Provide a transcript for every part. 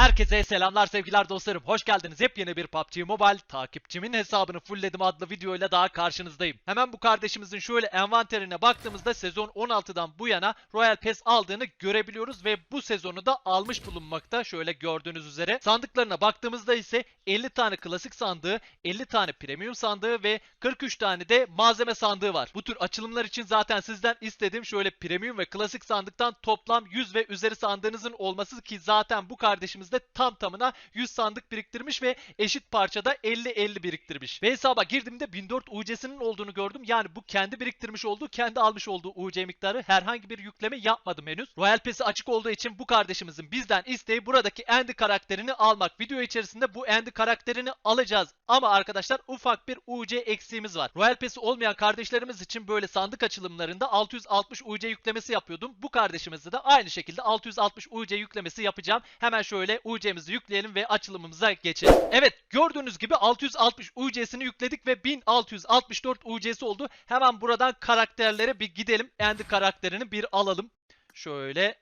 Herkese selamlar sevgiler dostlarım. Hoş geldiniz. Yepyeni bir PUBG Mobile takipçimin hesabını fullledim adlı videoyla daha karşınızdayım. Hemen bu kardeşimizin şöyle envanterine baktığımızda sezon 16'dan bu yana Royal Pass aldığını görebiliyoruz ve bu sezonu da almış bulunmakta. Şöyle gördüğünüz üzere. Sandıklarına baktığımızda ise 50 tane klasik sandığı, 50 tane premium sandığı ve 43 tane de malzeme sandığı var. Bu tür açılımlar için zaten sizden istediğim şöyle premium ve klasik sandıktan toplam 100 ve üzeri sandığınızın olması ki zaten bu kardeşimiz de tam tamına 100 sandık biriktirmiş ve eşit parçada 50-50 biriktirmiş. Ve hesaba girdiğimde 1004 UC'sinin olduğunu gördüm. Yani bu kendi biriktirmiş olduğu, kendi almış olduğu UC miktarı herhangi bir yükleme yapmadım henüz. Royal Pass'i açık olduğu için bu kardeşimizin bizden isteği buradaki Andy karakterini almak. Video içerisinde bu Andy karakterini alacağız. Ama arkadaşlar ufak bir UC eksiğimiz var. Royal Pass'i olmayan kardeşlerimiz için böyle sandık açılımlarında 660 UC yüklemesi yapıyordum. Bu kardeşimizde de aynı şekilde 660 UC yüklemesi yapacağım. Hemen şöyle UC'mizi yükleyelim ve açılımımıza geçelim. Evet gördüğünüz gibi 660 UC'sini yükledik ve 1664 UC'si oldu. Hemen buradan karakterlere bir gidelim. Andy karakterini bir alalım. Şöyle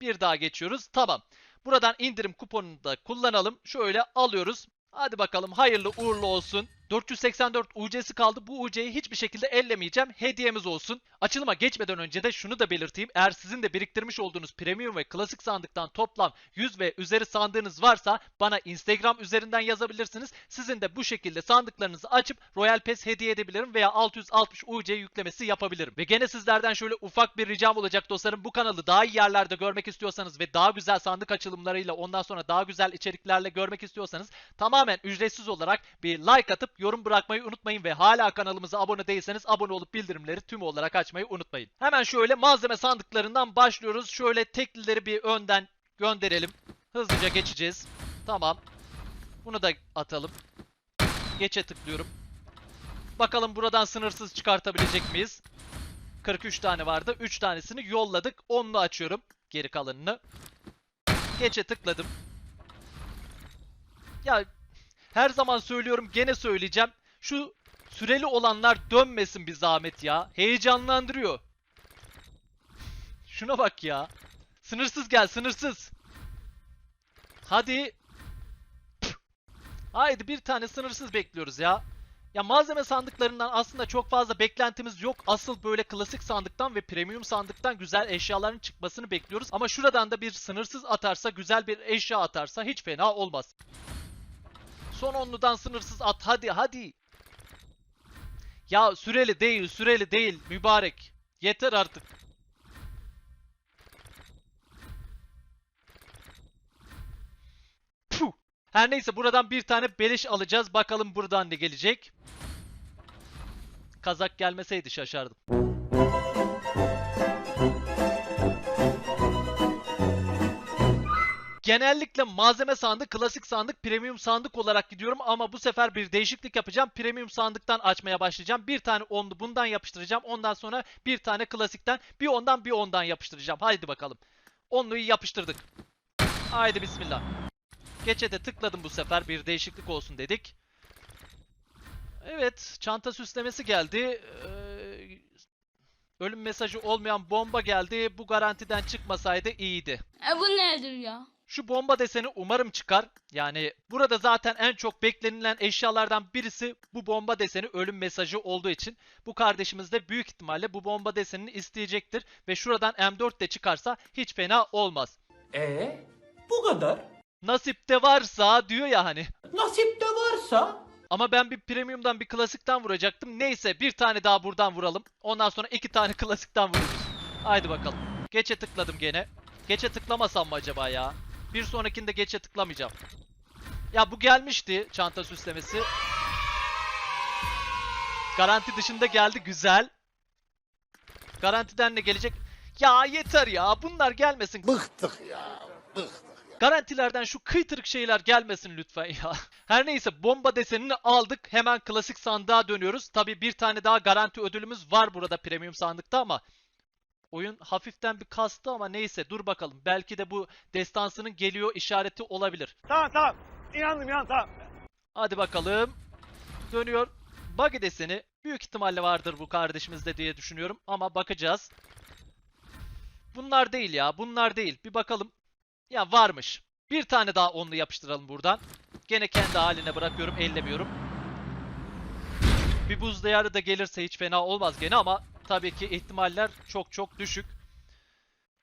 bir daha geçiyoruz. Tamam. Buradan indirim kuponunu da kullanalım. Şöyle alıyoruz. Hadi bakalım hayırlı uğurlu olsun. 484 UC'si kaldı. Bu UC'yi hiçbir şekilde ellemeyeceğim. Hediyemiz olsun. Açılıma geçmeden önce de şunu da belirteyim. Eğer sizin de biriktirmiş olduğunuz premium ve klasik sandıktan toplam 100 ve üzeri sandığınız varsa bana Instagram üzerinden yazabilirsiniz. Sizin de bu şekilde sandıklarınızı açıp Royal Pass hediye edebilirim veya 660 UC yüklemesi yapabilirim. Ve gene sizlerden şöyle ufak bir ricam olacak dostlarım. Bu kanalı daha iyi yerlerde görmek istiyorsanız ve daha güzel sandık açılımlarıyla ondan sonra daha güzel içeriklerle görmek istiyorsanız tamamen ücretsiz olarak bir like atıp yorum bırakmayı unutmayın ve hala kanalımıza abone değilseniz abone olup bildirimleri tüm olarak açmayı unutmayın. Hemen şöyle malzeme sandıklarından başlıyoruz. Şöyle teklileri bir önden gönderelim. Hızlıca geçeceğiz. Tamam. Bunu da atalım. Geçe tıklıyorum. Bakalım buradan sınırsız çıkartabilecek miyiz? 43 tane vardı. 3 tanesini yolladık. 10'lu açıyorum. Geri kalanını. Geçe tıkladım. Ya her zaman söylüyorum gene söyleyeceğim. Şu süreli olanlar dönmesin bir zahmet ya. Heyecanlandırıyor. Şuna bak ya. Sınırsız gel sınırsız. Hadi. Püh. Haydi bir tane sınırsız bekliyoruz ya. Ya malzeme sandıklarından aslında çok fazla beklentimiz yok. Asıl böyle klasik sandıktan ve premium sandıktan güzel eşyaların çıkmasını bekliyoruz. Ama şuradan da bir sınırsız atarsa, güzel bir eşya atarsa hiç fena olmaz. Son onludan sınırsız at hadi hadi. Ya süreli değil süreli değil mübarek. Yeter artık. Puh. Her neyse buradan bir tane beleş alacağız. Bakalım buradan ne gelecek. Kazak gelmeseydi şaşardım. Genellikle malzeme sandık, klasik sandık, premium sandık olarak gidiyorum ama bu sefer bir değişiklik yapacağım. Premium sandıktan açmaya başlayacağım. Bir tane onlu bundan yapıştıracağım. Ondan sonra bir tane klasikten bir ondan bir ondan yapıştıracağım. Haydi bakalım. Onluyu yapıştırdık. Haydi bismillah. Geçe de tıkladım bu sefer bir değişiklik olsun dedik. Evet, çanta süslemesi geldi. Ee, ölüm mesajı olmayan bomba geldi. Bu garantiden çıkmasaydı iyiydi. E bu nedir ya? Şu bomba deseni umarım çıkar. Yani burada zaten en çok beklenilen eşyalardan birisi bu bomba deseni ölüm mesajı olduğu için bu kardeşimiz de büyük ihtimalle bu bomba desenini isteyecektir ve şuradan M4 de çıkarsa hiç fena olmaz. E bu kadar. Nasipte varsa diyor ya hani. Nasipte varsa Ama ben bir premiumdan bir klasikten vuracaktım. Neyse bir tane daha buradan vuralım. Ondan sonra iki tane klasikten vururuz. Haydi bakalım. Geçe tıkladım gene. Geçe tıklamasam mı acaba ya? Bir sonrakinde geçe tıklamayacağım. Ya bu gelmişti çanta süslemesi. Garanti dışında geldi güzel. Garantiden ne gelecek? Ya yeter ya bunlar gelmesin. Bıktık ya. Bıktık. Garantilerden şu kıytırık şeyler gelmesin lütfen ya. Her neyse bomba desenini aldık. Hemen klasik sandığa dönüyoruz. Tabi bir tane daha garanti ödülümüz var burada premium sandıkta ama oyun hafiften bir kastı ama neyse dur bakalım. Belki de bu destansının geliyor işareti olabilir. Tamam tamam. İnandım inandım tamam. Hadi bakalım. Dönüyor. Buggy deseni büyük ihtimalle vardır bu kardeşimizde diye düşünüyorum ama bakacağız. Bunlar değil ya bunlar değil. Bir bakalım. Ya varmış. Bir tane daha onlu yapıştıralım buradan. Gene kendi haline bırakıyorum, ellemiyorum. Bir buz diyarı da gelirse hiç fena olmaz gene ama tabii ki ihtimaller çok çok düşük.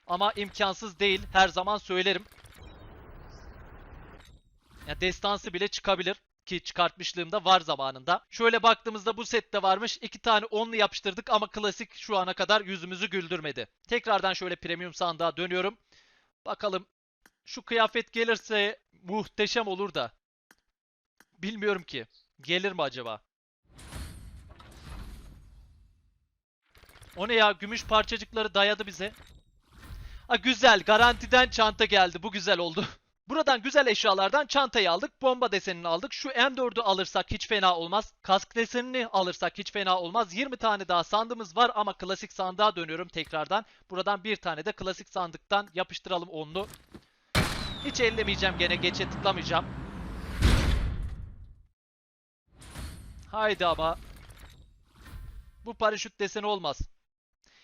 Ama imkansız değil. Her zaman söylerim. Ya destansı bile çıkabilir ki çıkartmışlığım da var zamanında. Şöyle baktığımızda bu sette varmış. iki tane onlu yapıştırdık ama klasik şu ana kadar yüzümüzü güldürmedi. Tekrardan şöyle premium sandığa dönüyorum. Bakalım şu kıyafet gelirse muhteşem olur da. Bilmiyorum ki. Gelir mi acaba? O ne ya? Gümüş parçacıkları dayadı bize. Ha güzel. Garantiden çanta geldi. Bu güzel oldu. Buradan güzel eşyalardan çantayı aldık. Bomba desenini aldık. Şu M4'ü alırsak hiç fena olmaz. Kask desenini alırsak hiç fena olmaz. 20 tane daha sandığımız var ama klasik sandığa dönüyorum tekrardan. Buradan bir tane de klasik sandıktan yapıştıralım onlu. Hiç ellemeyeceğim gene. Geçe tıklamayacağım. Haydi ama. Bu paraşüt deseni olmaz.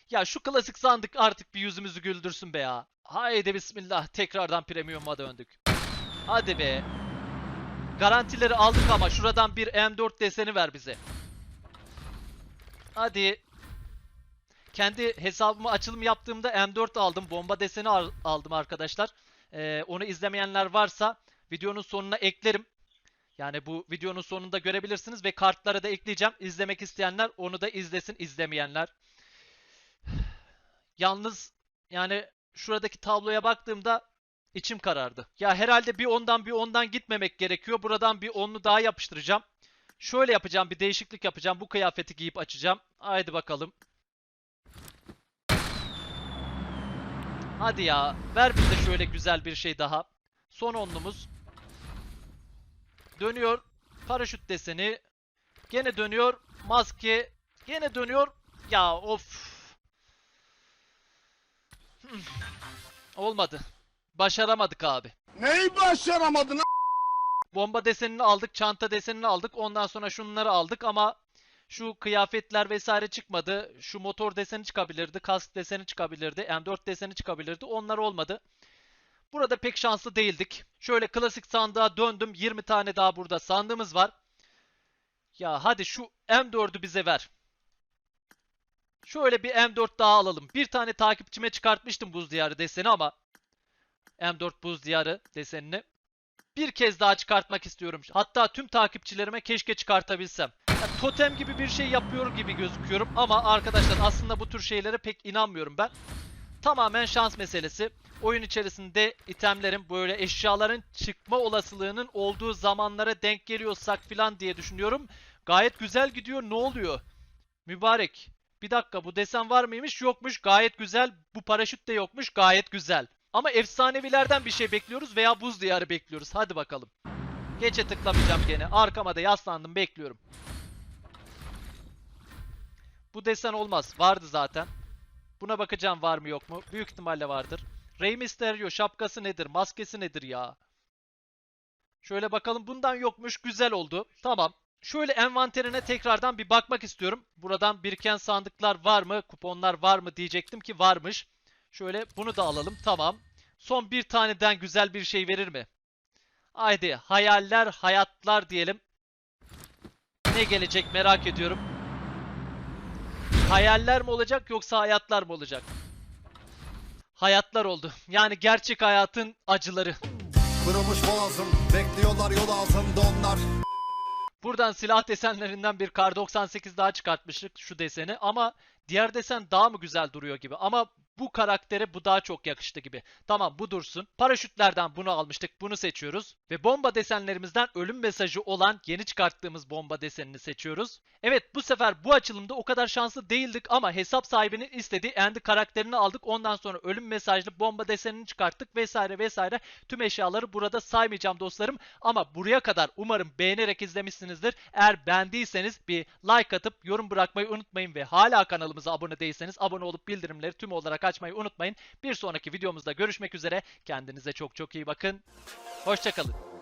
Ya şu klasik sandık artık bir yüzümüzü güldürsün be ya. Haydi bismillah tekrardan premium'a döndük. Hadi be. Garantileri aldık ama şuradan bir M4 deseni ver bize. Hadi. Kendi hesabımı açılım yaptığımda M4 aldım. Bomba deseni al- aldım arkadaşlar. Ee, onu izlemeyenler varsa videonun sonuna eklerim. Yani bu videonun sonunda görebilirsiniz ve kartlara da ekleyeceğim. İzlemek isteyenler onu da izlesin, izlemeyenler. Yalnız yani şuradaki tabloya baktığımda içim karardı. Ya herhalde bir ondan bir ondan gitmemek gerekiyor. Buradan bir onlu daha yapıştıracağım. Şöyle yapacağım, bir değişiklik yapacağım. Bu kıyafeti giyip açacağım. Haydi bakalım. Hadi ya, ver bize şöyle güzel bir şey daha. Son onlumuz. Dönüyor. Paraşüt deseni. Gene dönüyor. Maske. Gene dönüyor. Ya of. Hmm. Olmadı. Başaramadık abi. Neyi başaramadın Bomba desenini aldık, çanta desenini aldık. Ondan sonra şunları aldık ama şu kıyafetler vesaire çıkmadı. Şu motor deseni çıkabilirdi, kask deseni çıkabilirdi, M4 deseni çıkabilirdi. Onlar olmadı. Burada pek şanslı değildik. Şöyle klasik sandığa döndüm. 20 tane daha burada sandığımız var. Ya hadi şu M4'ü bize ver. Şöyle bir M4 daha alalım. Bir tane takipçime çıkartmıştım buz diyarı deseni ama M4 buz diyarı desenini bir kez daha çıkartmak istiyorum. Hatta tüm takipçilerime keşke çıkartabilsem. Ya, totem gibi bir şey yapıyor gibi gözüküyorum ama arkadaşlar aslında bu tür şeylere pek inanmıyorum ben. Tamamen şans meselesi. Oyun içerisinde itemlerin böyle eşyaların çıkma olasılığının olduğu zamanlara denk geliyorsak filan diye düşünüyorum. Gayet güzel gidiyor. Ne oluyor? Mübarek. Bir dakika bu desen var mıymış? Yokmuş. Gayet güzel. Bu paraşüt de yokmuş. Gayet güzel. Ama efsanevilerden bir şey bekliyoruz veya buz diyarı bekliyoruz. Hadi bakalım. Geçe tıklamayacağım gene. Arkama da yaslandım bekliyorum. Bu desen olmaz. Vardı zaten. Buna bakacağım var mı yok mu. Büyük ihtimalle vardır. Rey Mysterio şapkası nedir? Maskesi nedir ya? Şöyle bakalım. Bundan yokmuş. Güzel oldu. Tamam. Şöyle envanterine tekrardan bir bakmak istiyorum. Buradan biriken sandıklar var mı? Kuponlar var mı diyecektim ki varmış. Şöyle bunu da alalım. Tamam. Son bir taneden güzel bir şey verir mi? Haydi hayaller, hayatlar diyelim. Ne gelecek merak ediyorum. Hayaller mi olacak yoksa hayatlar mı olacak? Hayatlar oldu. Yani gerçek hayatın acıları. Kırılmış boğazım Bekliyorlar yol ağzımda onlar Buradan silah desenlerinden bir kar 98 daha çıkartmıştık şu deseni. Ama diğer desen daha mı güzel duruyor gibi. Ama bu karaktere bu daha çok yakıştı gibi. Tamam bu dursun. Paraşütlerden bunu almıştık. Bunu seçiyoruz. Ve bomba desenlerimizden ölüm mesajı olan yeni çıkarttığımız bomba desenini seçiyoruz. Evet bu sefer bu açılımda o kadar şanslı değildik ama hesap sahibinin istediği Andy karakterini aldık. Ondan sonra ölüm mesajlı bomba desenini çıkarttık vesaire vesaire. Tüm eşyaları burada saymayacağım dostlarım. Ama buraya kadar umarım beğenerek izlemişsinizdir. Eğer beğendiyseniz bir like atıp yorum bırakmayı unutmayın ve hala kanalımıza abone değilseniz abone olup bildirimleri tüm olarak açmayı unutmayın. Bir sonraki videomuzda görüşmek üzere. Kendinize çok çok iyi bakın. Hoşçakalın.